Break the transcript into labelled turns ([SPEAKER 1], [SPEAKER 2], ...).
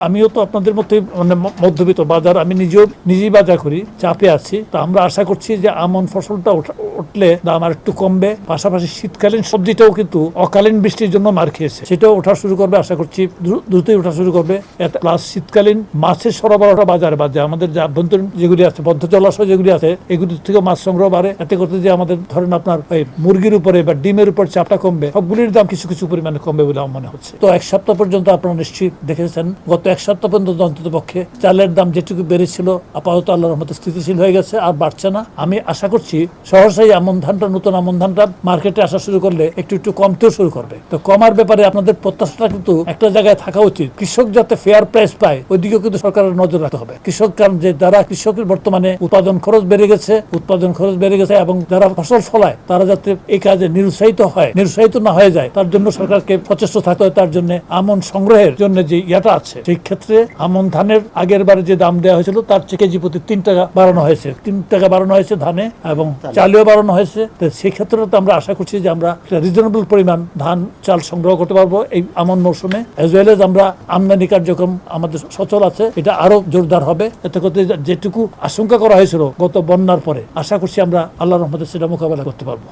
[SPEAKER 1] আমিও তো আপনাদের মধ্যে মানে মধ্যবিত্ত, বাজার আমি নিজেও নিজেই বাজার করি, চাপে আছি। তো আমরা আশা করছি যে আমন ফসলটা উঠা- উঠলে দাম আর একটু কমবে। পাশাপাশি শীতকালীন সবজিটাও কিন্তু অকালীন বৃষ্টির জন্য মার খেয়েছে। সেটাও ওঠা শুরু করবে, আশা করছি দ্রু- দ্রুতই ওঠা শুরু করবে। প্লাস শীতকালীন মাছের সরবরাহটা বাজারে বাজে। আমাদের যে আভ্যন্তরীণ যেগুলি আছে বদ্ধ জলাশয় যেগুলি আছে, এগুলি থেকে মাছ সংগ্রহ বাড়ে। এতে করতে যে আমাদের ধরেন আপনার ওই মুরগির উপরে বা ডিমের উপর চাপটা কমবে, সবগুলির দাম কিছু কিছু পরিমাণে কমবে বলে আমার মনে হচ্ছে। তো এক সপ্তাহ পর্যন্ত আপনারা নিশ্চয়ই দেখেছেন, গত এক সপ্তাহ পর্যন্ত অন্তত পক্ষে চালের দাম যেটুকু বেড়েছিল আপাতত আল্লাহর মতো স্থিতিশীল হয়ে গেছে, আর বাড়ছে না। আমি আশা করছি সহসাই আমন ধানটা, নতুন আমন ধানটা মার্কেটে আসা শুরু করলে একটু একটু কমতেও শুরু করবে। তো কমার ব্যাপারে আপনাদের প্রত্যাশাটা কিন্তু একটা জায়গায় থাকা উচিত। কৃষক যাতে ফেয়ার প্রাইস পায়, ওইদিকেও কিন্তু সরকারের নজর রাখতে হবে। কৃষক কারণ যে যারা কৃষকের বর্তমানে উৎপাদন খরচ বেড়ে গেছে, উৎপাদন খরচ বেড়ে গেছে এবং যারা ফসল ফলায়, তারা যাতে এই কাজে নিরুৎসাহিত হয়, নিরুৎসাহিত না হয়ে যায়, তার জন্য সরকারকে সচেষ্ট থাকতে হয় তার জন্য আমন সংগ্রহের জন্য যে ইয়াটা আছে, সেই ক্ষেত্রে আমন ধানের আগের বারে যে দাম দেওয়া হয়েছিল তার চেয়ে কেজি প্রতি তিন টাকা বাড়ানো হয়েছে। তিন টাকা বাড়ানো হয়েছে ধানে এবং চালেও বাড়ানো হয়েছে। তো সেই ক্ষেত্রে তো আমরা আশা করছি যে আমরা রিজনেবল পরিমাণ ধান চাল সংগ্রহ করতে পারব এই আমন মৌসুমে। এজ ওয়েল এজ আমরা আমদানি কার্যক্রম আমাদের সচল আছে এটা আরও জোরদার হবে। এতে করতে যেটুকু আশঙ্কা করা হয়েছিল গত বন্যার পরে আশা করছি আমরা আল্লাহ রহমতে সেটা মোকাবেলা করতে পারব।